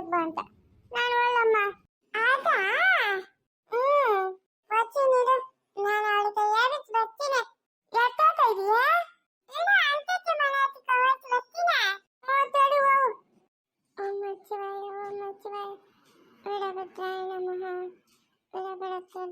ಹೋಗ್ ಬಾ ಅಂತ. ನಾನು ಅವಳಮ್ಮ ಆತಾ ಹ್ಮ್. ಬರ್ತೀನಿ ಇರು ನಾನು ಅವಳ ಕೈಯಾಗ ಬರ್ತೀನಿ. ಎತ್ತೋತಾ ಇದೀಯಾ? ಇಲ್ಲ, ಅಂತಕ್ಕೆ ಮನೆ ಹತ್ರ ಕವಚ ಬರ್ತೀನ. ಮಾತಾಡಿ ಹೋಗು ಓಂ ಶಿವಾಯ ಓಂ ಶಿವಾಯ ಬಿಡಬಿಟ್ರಾಯ ನಮಃ ಬಿಡಬಿಡತ್ತೆ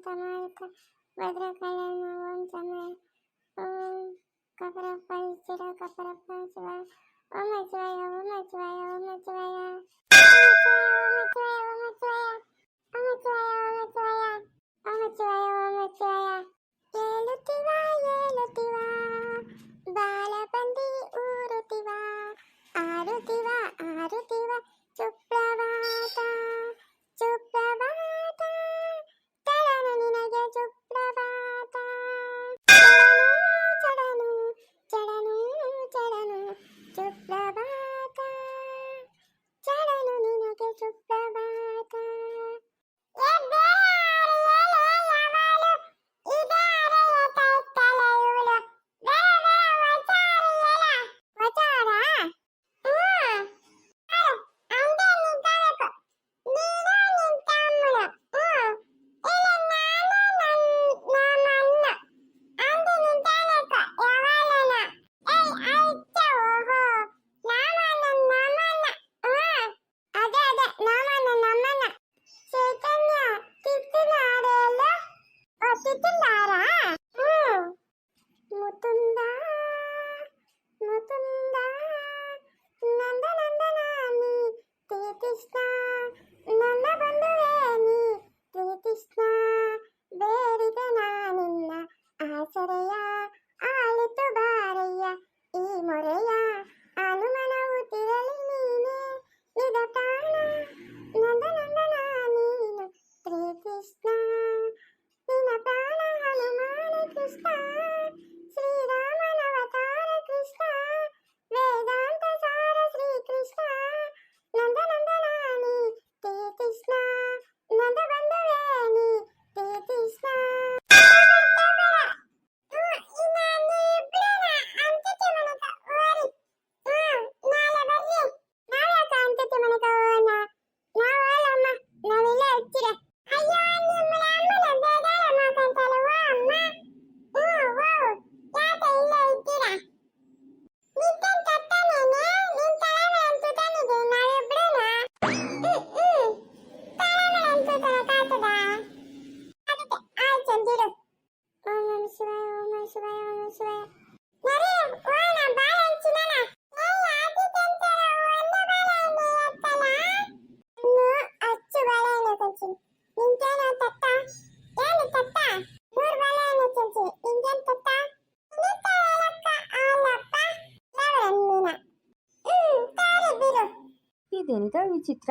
ವಿಚಿತ್ರ?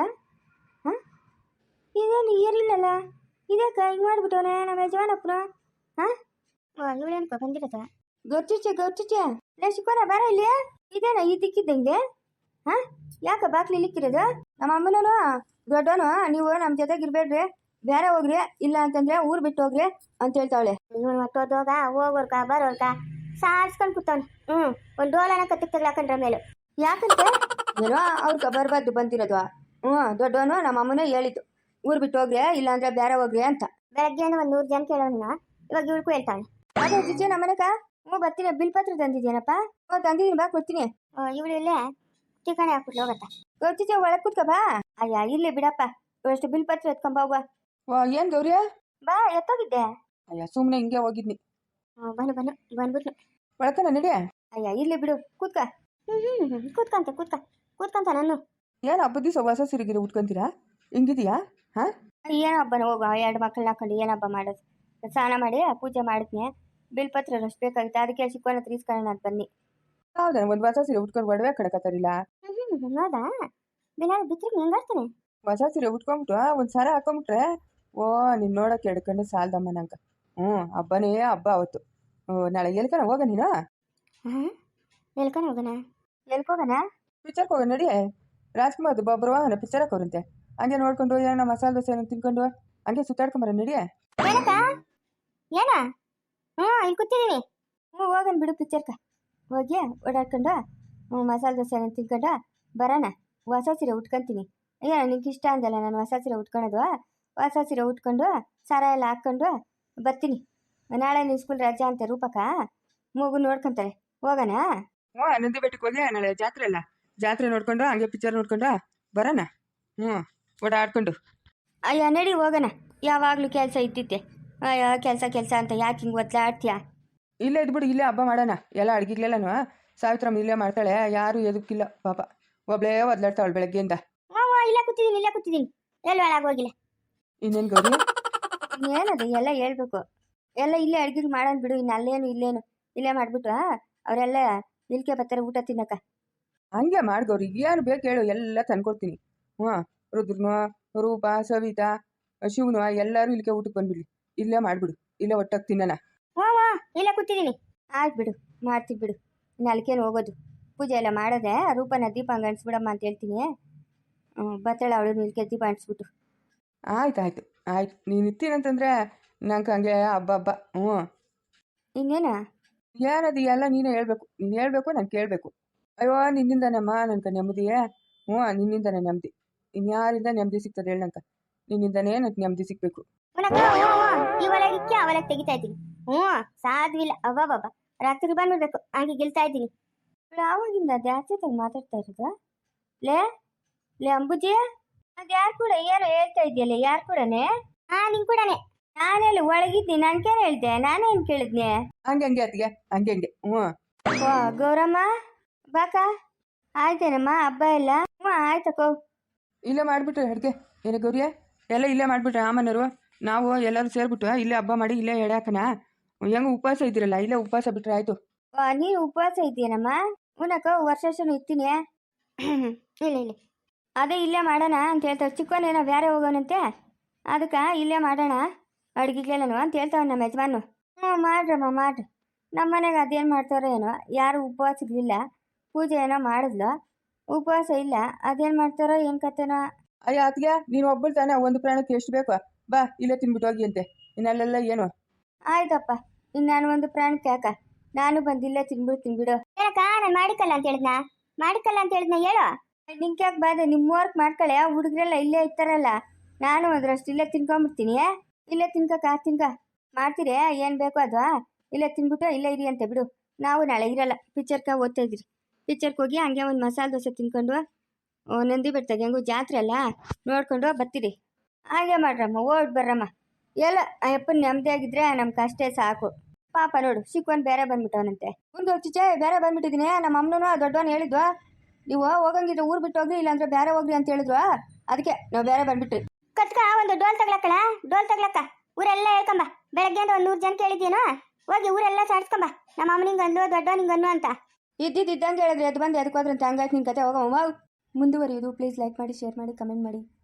ಹಾಂ ಇದೇನು ಏರಿಲ್ಲಲ್ಲ? ಇದಕ್ಕೆ ಹಿಂಗೆ ಮಾಡಿಬಿಟ್ಟವನೆ ನಮ್ಮ ಯಜಮಾನಪ್ಪನ ಹಾಂ? ಇವಳೇನ್ಕೊ ಬಂದಿರತ್ತ ಗೊರ್ಚುಚ್ಚೆ ಗೊರ್ಚುಚ್ಚೆ ಲೇ, ಶಿಕೋರ, ಬಾರ ಇಲ್ಲಿ? ಇದೇನ ಇದಕ್ಕಿದ್ದಂಗೆ ಹಾಂ? ಯಾಕ ಬಾಕ್ಲಿ ಇಲ್ಲಿಕ್ಕಿರೋದು ನಮ್ಮ ಅಮ್ಮನೂ ದೊಡ್ಡವನು, ನೀವು ನಮ್ಮ ಜೊತೆಗೆ ಇರಬೇಡ್ರಿ. ಬೇರೆ ಹೋಗ್ರಿ, ಇಲ್ಲ ಅಂತಂದ್ರೆ ಊರು ಬಿಟ್ಟು ಹೋಗ್ರಿ ಅಂತ ಹೇಳ್ತಾವಳೆ. ಇವನು ಹೋಗಾ, ಹೋಗೋರ್ಕ, ಬರೋರ್ಕ, ಸಾರ್ಸ್ಕೊಂಡು ಕೂತವನು. ಹ್ಞೂ ಒಂದು ಡೋಲನ ಕತ್ತಿಗೆ ತಗ್ಲಾಕೊಂಡ್ರ ಮೇಲೆ. ಯಾಕಂತೆ? ಏನೋ ಅವ್ರು ಬರಬಾರ್ದು ಬಂದಿರೋದು. ಹ್ಞೂ ದೊಡ್ಡವನು ನಮ್ಮ ಅಮ್ಮನೇ ಹೇಳಿದ್ದು. ಊರು ಬಿಟ್ಟು ಹೋಗ್ರಿ ಇಲ್ಲಾಂದ್ರೆ ಬೇರೆ ಹೋಗ್ರಿ ಅಂತ. ಬೆಳಗ್ಗೆ ಒಂದು ನೂರು ಜನ ಕೇಳೋಣ. ಇವಾಗ ಇವ್ರಿಗೂ ಹೇಳ್ತಾಳೆ ಅದೇ ಜಿಜ್ಜೆ ನಮ್ಮನೆಕ ಹ್ಞೂ ಬರ್ತೀನಿ. ಬಿಲ್ ಪತ್ರ ತಂದಿದ್ದೀನಪ್ಪ ಹ್ಞೂ ತಂದಿದ್ದೀನಿ ಬಾ ಕೊಡ್ತೀನಿ ಇವಳು ಇಲ್ಲೇ ಠಿಕಾಣಿ ಹಾಕ್ಬಿಟ್ಟು ಹೋಗತ್ತ? ಗೊತ್ತಿದ್ದೆ ಒಳಗೆ ಕೂತ್ಕ ಬಾ. ಅಯ್ಯ ಇಲ್ಲೇ ಬಿಡಪ್ಪ. ಇವಷ್ಟು ಬಿಲ್ ಪತ್ರ ಎತ್ಕೊಂಬ ಹೋಗುವ. ವಾ ಏನು ಗೌರಿಯ ಬಾ ಎತ್ತೋಗಿದ್ದೆ. ಅಯ್ಯ ಸುಮ್ಮನೆ ಹಿಂಗೆ ಹೋಗಿದ್ನಿ. Bun bun ಬಂದ್ಬಿಟ್ಲು. ಒಳಕನ ನಡಿ. ಅಯ್ಯ ಇಲ್ಲೇ ಬಿಡು ಕೂತ್ಕ. ಹ್ಞೂ ಹ್ಞೂ ಕೂತ್ಕಂತೆ ಕೂತ್ಕ. ಕೂತ್ಕಂತ ನಾನು. ಏನು ಹಬ್ಬದ ದಿವಸ ಹೊಸ ಸಿರಿಗಿರಿ ಉಟ್ಕೊಂತೀರಾ? ಹಿಂಗಿದೆಯಾ? ಹಾಂ? ಏನು ಹಬ್ಬನ ಹೋಗುವ ಎರಡು ಮಕ್ಕಳನ್ನ ಹಾಕೊಂಡು ಏನು ಹಬ್ಬ ಮಾಡೋದು. ಸ್ನಾನ ಮಾಡಿ ಪೂಜೆ ಮಾಡಿದ್ನೆ ಬಿಲ್ ಪತ್ರ ಅಷ್ಟು ಬೇಕಾಗಿತ್ತು ಅದಕ್ಕೆ ಚಿಕ್ಕವನ ಹತ್ರ ಇಸ್ಕೊಳ್ಳೋಣ ಅಂತ ಬನ್ನಿ. ಹೌದಾ ಒಂದು ಹೊಸ ಸೀರೆ ಉಟ್ಕೊಂಡು ಒಡವೆ ಕಡಕತ್ತಾರಿಲ್ಲ ಹ್ಞೂ ಹೌದಾ? ದಿನ ಬಿತ್ತರಿಗೆ ಹೆಂಗಾಡ್ತಾನೆ ಹೊಸ ಸೀರೆ ಉಟ್ಕೊಂಬಿಟ್ಟು ಒಂದು ಸರ ಹಾಕೊಂಬಿಟ್ರೆ ಓ ನೀನು ನೋಡೋಕೆ ಎಡ್ಕೊಂಡು ಸಾಲದಮ್ಮ ನಂಗೆ. ಹ್ಞೂ ಹಬ್ಬನೇ ಹಬ್ಬ ಅವತ್ತು. ಓ ನಾಳೆ ಎಲ್ಕನ ಹೋಗ ನೀನು? ಹಾಂ? ಎಲ್ಕೊಂಡು ಹೋಗೋಣ? ಎಲ್ಕೋಗಣ ಪಿಕ್ಚರ್ಗೆ ಹೋಗಿ ನಡಿ. ರಾಜ್ಕುಮಾರ್ದು ಬೊಬ್ಬರು ವಾಹನ ಪಿಕ್ಚರ್ ಹಾಕೋರಂತೆ ಹಂಗೆ ನೋಡ್ಕೊಂಡು ಏನೋ ಮಸಾಲೆ ದೋಸೆ ಏನೋ ತಿನ್ಕೊಂಡು ಹಂಗೆ ಸುತ್ತಾಡ್ಕೊಂಬರ ನಡಿ. ಏನಕ್ಕ? ಏನ? ಹ್ಞೂ ಇಲ್ಲಿ ಕೂತಿದ್ದೀನಿ. ಹ್ಞೂ ಹೋಗೋಣ ಬಿಡು ಪಿಕ್ಚರ್ಕ ಹೋಗಿ ಓಡಾಡ್ಕೊಂಡು ಹ್ಞೂ ಮಸಾಲೆ ದೋಸೆ ಏನೋ ತಿನ್ಕೊಂಡು ಬರೋಣ. ಹೊಸ ಸೀರೆ ಉಟ್ಕೊಂತೀನಿ. ಅಯ್ಯೋ ನಿಂಗೆ ಇಷ್ಟ ಅಂದಲ್ಲ ನಾನು ಹೊಸ ಸೀರೆ ಉಟ್ಕೊಳೋದು. ಹೊಸ ಸೀರೆ ಉಟ್ಕೊಂಡು ಸಾರ ಎಲ್ಲ ಹಾಕ್ಕೊಂಡು ಬರ್ತೀನಿ. ನಾಳೆ ನೀವು ಸ್ಕೂಲ್ ರಜಾ ಅಂತ ರೂಪಕ. ಮೂಗು ನೋಡ್ಕೊಂತಾರೆ. ಹೋಗೋಣ? ಹ್ಞೂ ನಂದಿ ಬೆಟ್ಟಕ್ಕೆ ಹೋಗಿ ನಾಳೆ ಜಾತ್ರೆ ಅಲ್ಲ. ಜಾತ್ರೆ ನೋಡ್ಕೊಂಡು ಹಂಗೆ ಪಿಕ್ಚರ್ ನೋಡ್ಕೊಂಡು ಬರೋಣ ಹ್ಞೂ ಓಡಾಡ್ಕೊಂಡು ಅಯ್ಯ ನಡಿ ಹೋಗೋಣ. ಯಾವಾಗಲೂ ಕೆಲಸ ಇದ್ದಿತ್ತೆ ಅಯ್ಯೋ ಕೆಲಸ ಕೆಲಸ ಅಂತ ಯಾಕೆ ಹಿಂಗೆ ಒದ್ದಾಡ್ತೀಯ ಇಲ್ಲೇ ಇದ್ಬಿಡು ಇಲ್ಲೇ ಹಬ್ಬ ಮಾಡೋಣ. ಎಲ್ಲ ಅಡುಗೆಗಳೆಲ್ಲನೂ ಸಾವಿತ್ರಮ್ಮ ಇಲ್ಲೇ ಮಾಡ್ತಾಳೆ ಯಾರು ಎದಕ್ಕಿಲ್ಲ ಪಾಪ. ಒಬ್ಳೇ ಒದ್ಲಾಡ್ತಾವಳು ಬೆಳಗ್ಗೆಯಿಂದ. ಇಲ್ಲ ಕೂತಿದ್ದೀನಿ ಇಲ್ಲ ಕೂತಿದ್ದೀನಿ. ಎಲ್ಲ ಒಳಗೋಗಿಲ್ಲ ಇನ್ನೇನು ಗೌರಿ? ಏನದು ಎಲ್ಲ ಹೇಳ್ಬೇಕು. ಎಲ್ಲ ಇಲ್ಲೇ ಅಡ್ಗೆ ಮಾಡೋಣ ಬಿಡು ಇನ್ನು ಅಲ್ಲೇನು ಇಲ್ಲೇನು. ಇಲ್ಲೇ ಮಾಡಿಬಿಟ್ಟು ಅವರೆಲ್ಲ ನಿಲ್ಕೆ ಬರ್ತಾರೆ ಊಟ ತಿನ್ನಕ. ಹಂಗೆ ಮಾಡಿ ಯಾರು ಏನು ಬೇಕು ಹೇಳು ಎಲ್ಲ ತಂದ್ಕೊಡ್ತೀನಿ ಹ್ಞೂ ರುದ್ರನು ರೂಪ ಸವಿತಾ ಶಿವನು ಎಲ್ಲರೂ ಇಲ್ಲಿಗೆ ಊಟಕ್ಕೆ ಬಂದ್ಬಿಡ್ಲಿ. ಇಲ್ಲೇ ಮಾಡಿಬಿಡು ಇಲ್ಲೇ ಒಟ್ಟಾಗಿ ತಿನ್ನೋಣ. ಹಾಂ ವಾ ಇಲ್ಲೇ ಕೂತಿದ್ದೀನಿ. ಆಯ್ತು ಬಿಡು ಮಾಡ್ತೀವಿ ಬಿಡು. ನಾಲ್ಕೇನು ಹೋಗೋದು. ಪೂಜೆ ಎಲ್ಲ ಮಾಡದೆ ರೂಪನ ದೀಪ ಹಂಗೆ ಅಂಟಿಸ್ಬಿಡಮ್ಮ ಅಂತ ಹೇಳ್ತೀನಿ. ಬತ್ತಳ ಬತ್ತಾಳೆ ಅವಳು ನಿಲ್ಕೆ ದೀಪ ಅಂಟಿಸ್ಬಿಟ್ಟು. ಆಯ್ತು ಆಯ್ತು ಆಯ್ತು. ನೀನು ಇರ್ತೀನಂತಂದ್ರೆ ನಂಗೆ ಹಂಗೆ ಹಬ್ಬ ಹಬ್ಬ. ಹ್ಞೂ. ಇನ್ನೇನಾ? ಯಾರದು ಎಲ್ಲ ನೀನೇ ಹೇಳ್ಬೇಕು. ನೀನು ಹೇಳಬೇಕು ನಾನು ಕೇಳಬೇಕು. ಅಯ್ಯೋ ನಿನ್ನಿಂದನಮ್ಮ ನನ್ಕ ನೆಮ್ಮದಿಯೇ? ಹ್ಞೂ ನಿನ್ನಿಂದನೇ ನೆಮ್ಮದಿ. ಇನ್ಯಾರಿಂದ ನೆಮ್ಮದಿ ಸಿಗ್ತದೆ ಹೇಳಂಕ ನಂಗೆ ನಿನ್ನಿಂದನೇ ನನಗೆ ನೆಮ್ಮದಿ ಸಿಗಬೇಕು. ಆ ಒಳಗೆ ತೆಗಿತಾ ಇದ್ದೀನಿ. ಹ್ಞೂ ಸಾಧ್ವಿಲ್ಲ. ಅವ್ವ ರಾತ್ರಿ ಬಂದ್ಬಿಡ್ಬೇಕು ಹಂಗೆ ಗೆಲ್ತಾ ಇದ್ದೀನಿ. ಯಾವಾಗಿಂದ ಜಾಸ್ತಿ ಮಾತಾಡ್ತಾ ಇರೋದು? ಲೇ ಲೇ ಅಂಬುಜಿ. ಅದು ಯಾರು ಕೂಡ ಏನೋ ಹೇಳ್ತಾ ಇದೆಯಲ್ಲ ಯಾರು ಕೂಡನೇ? ಹಾ ನಿಂಗೆ ಕೂಡನೆ. ನಾನೆಲ್ಲ ಒಳಗಿದ್ನಿ ನನ್ಗೇನು ಹೇಳ್ದೆ? ನಾನೇನು ಕೇಳಿದ್ನೆ? ಹಂಗೆ ಹಂಗೆ ಅತ್ತಿಗೆ. ಹಂಗೆ ಹಂಗೆ. ಹ್ಞೂ. ಓ ಗೌರಮ್ಮ. ಬಾಕ? ಆಯ್ತೇನಮ್ಮ ಹಬ್ಬ ಎಲ್ಲ? ಹ್ಞೂ ಆಯ್ತಕ್ಕೋ ಇಲ್ಲೇ ಮಾಡಿಬಿಟ್ರೆ ಅಡುಗೆ. ಏನು ಗೌರಿಯ? ಎಲ್ಲ ಇಲ್ಲೇ ಮಾಡಿಬಿಟ್ರೆ ಆಮನರು ನಾವು ಎಲ್ಲರೂ ಸೇರ್ಬಿಟ್ಟು ಇಲ್ಲೇ ಹಬ್ಬ ಮಾಡಿ ಇಲ್ಲೇ ಎಡ್ಯಾಕನ ಹೆಂಗೆ ಉಪವಾಸ ಇದ್ದೀರಲ್ಲ? ಇಲ್ಲೇ ಉಪವಾಸ ಬಿಟ್ರೆ ಆಯಿತು. ನೀನು ಉಪವಾಸ ಇದ್ದೀಯನಮ್ಮ? ಉನಕ ವರ್ಷ ವರ್ಷನೂ ಇರ್ತೀನಿ. ಇಲ್ಲ ಇಲ್ಲ. ಅದೇ ಇಲ್ಲೇ ಮಾಡೋಣ ಅಂತ ಹೇಳ್ತಾರೆ ಚಿಕ್ಕವನೇನೋ ಬೇರೆ ಹೋಗೋನಂತೆ. ಅದಕ್ಕೆ ಇಲ್ಲೇ ಮಾಡೋಣ ಅಡುಗೆಗೇಳನು ಅಂತ ಹೇಳ್ತಾವ ನಮ್ಮ ಯಜಮಾನು ಹ್ಞೂ ಮಾಡ್ರಮ್ಮ ಮಾಡ್ರಿ. ನಮ್ಮ ಮನೆಗೆ ಅದೇನು ಮಾಡ್ತಾರೋ ಏನೋ. ಯಾರು ಉಪವಾಸ ಇರಲಿಲ್ಲ ಪೂಜೆ ಏನೋ ಮಾಡಿದ್ಲು? ಉಪವಾಸ ಇಲ್ಲ. ಅದೇನ್ ಮಾಡ್ತಾರೋ ಏನ್ ಕತೆನೋ ಅಯ್ಯ ಅತ್ತಿಗೆ ನೀನು ಒಬ್ಬಳು ತಾನೆ ಒಂದು ಪ್ರಾಣಕ್ಕೆ ಎಷ್ಟು ಬೇಕು? ಬಾ ಇಲ್ಲೇ ತಿನ್ಬಿಟ್ಟು ಹೋಗಿ ಅಂತೆ. ಇನ್ನಲ್ಲೆಲ್ಲ ಏನು? ಆಯ್ತಪ್ಪ. ಇನ್ನು ನಾನು ಒಂದು ಪ್ರಾಣಕ್ಕೆ ಯಾಕ? ನಾನು ಬಂದಿಲ್ಲ ತಿನ್ಬಿಡು ತಿನ್ಬಿಡು. ಏನಕ್ಕ ನಾನು ಮಾಡಿಕಲ್ಲ ಅಂತ ಹೇಳಿದ್ನ? ಮಾಡಿಕಲ್ಲ ಅಂತ ಹೇಳಿದ್ನ ಹೇಳು. ನಿಂಗೆ ಯಾಕೆ ಬಾದೆ ನಿಮ್ಮ ವರ್ಕ್ ಮಾಡ್ಕೊಳ್ಳೆ ಹುಡುಗರೆಲ್ಲ ಇಲ್ಲೇ ಇರ್ತಾರಲ್ಲ. ನಾನು ಅದ್ರಷ್ಟು ಇಲ್ಲೇ ತಿನ್ಕೊಂಬಿಡ್ತೀನಿ. ಇಲ್ಲೇ ತಿನ್ಕಕ್ಕ ತಿನ್ಕ. ಮಾಡ್ತೀರಿ? ಏನು ಬೇಕೋ ಅದು? ಇಲ್ಲೇ ತಿನ್ಬಿಟ್ಟು ಇಲ್ಲೇ ಇರಿ ಅಂತ ಬಿಡು. ನಾವು ನಾಳೆ ಇರಲ್ಲ. ಪಿಕ್ಚರ್ಗೆ ಓದ್ತಾ ಇದ್ರಿ ಪಿಕ್ಚರ್ಗೆ ಹೋಗಿ ಹಂಗೆ ಒಂದು ಮಸಾಲೆ ದೋಸೆ ತಿನ್ಕೊಂಡು ನಂದಿ ಬೆಟ್ಟದಾಗ ಹೆಂಗೋ ಜಾತ್ರೆ ಅಲ್ಲ, ನೋಡ್ಕೊಂಡು ಬರ್ತೀರಿ ಹಾಗೆ ಮಾಡ್ರಮ್ಮ, ಓಡ್ ಬರ್ರಮ್ಮ. ಎಲ್ಲ ಅಯ್ಯಪ್ಪನ ನೆಮ್ಮದಿ ಆಗಿದ್ರೆ ನಮ್ಗೆ ಅಷ್ಟೇ ಸಾಕು. ಪಾಪ ನೋಡು ಚಿಕ್ಕವನ್ ಬೇರೆ ಬಂದ್ಬಿಟ್ಟವನಂತೆ. ಒಂದು ಚಿಚೆ ಬೇರೆ ಬಂದ್ಬಿಟ್ಟಿದ್ದೀನಿ ನಮ್ಮ ಅಮ್ಮನೂ ದೊಡ್ಡವನ್ ಹೇಳಿದ್ವಾ? ನೀವು ಹೋಗಂಗಿದ್ರೆ ಊರು ಬಿಟ್ಟು ಹೋಗ್ರಿ, ಇಲ್ಲಾಂದ್ರೆ ಬೇರೆ ಹೋಗ್ರಿ ಅಂತ ಹೇಳಿದ್ವಾ? ಅದಕ್ಕೆ ನಾವು ಬೇರೆ ಬಂದ್ಬಿಟ್ರಿ. ಕಟ್ಕ, ಒಂದು ಡೋಲ್ ತಗ್ಲಕ್ಕಳ ಡೋಲ್ ತಗ್ಲಕ್ಕ? ಊರೆಲ್ಲ ಹೇಳ್ಕೊಂಬ. ಬೆಳಗ್ಗೆ ಒಂದು ನೂರು ಜನ ಕೇಳಿದ್ಯೇನೋ ಹೋಗಿ ಊರೆಲ್ಲ ಸಾಡ್ಸ್ಕೊಂಬ ನಮ್ಮ ಅಮ್ಮನಿಂಗ್ ಅನ್ನು ದೊಡ್ಡವನಿಂಗ್ ಅನ್ನು ಅಂತ. ಇದ್ದಿದ್ದು ಹೇಳಿದ್ರೆ ಅದು ಬಂದು ಅದಕ್ಕೆ ಹೋದ್ರಂತೆ ಹಂಗಾಯ್ತು ನಿನ್ನ ಕತೆ. ಹೋಗಮ್ಮ ಮುಂದುವರಿಯೋದು. ಪ್ಲೀಸ್ ಲೈಕ್ ಮಾಡಿ ಶೇರ್ ಮಾಡಿ ಕಮೆಂಟ್ ಮಾಡಿ.